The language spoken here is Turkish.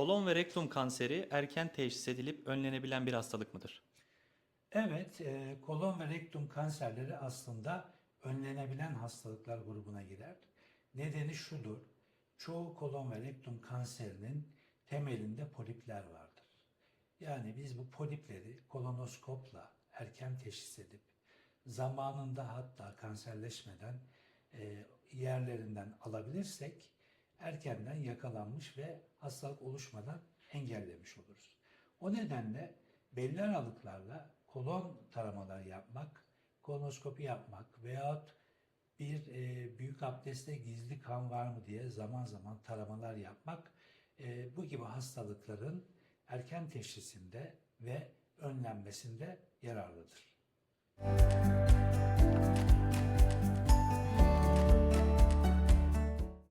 Kolon ve rektum kanseri erken teşhis edilip önlenebilen bir hastalık mıdır? Evet, e, kolon ve rektum kanserleri aslında önlenebilen hastalıklar grubuna girer. Nedeni şudur, çoğu kolon ve rektum kanserinin temelinde polipler vardır. Yani biz bu polipleri kolonoskopla erken teşhis edip zamanında hatta kanserleşmeden e, yerlerinden alabilirsek erkenden yakalanmış ve hastalık oluşmadan engellemiş oluruz. O nedenle belli aralıklarla kolon taramaları yapmak, kolonoskopi yapmak veyahut bir e, büyük abdestte gizli kan var mı diye zaman zaman taramalar yapmak e, bu gibi hastalıkların erken teşhisinde ve önlenmesinde yararlıdır.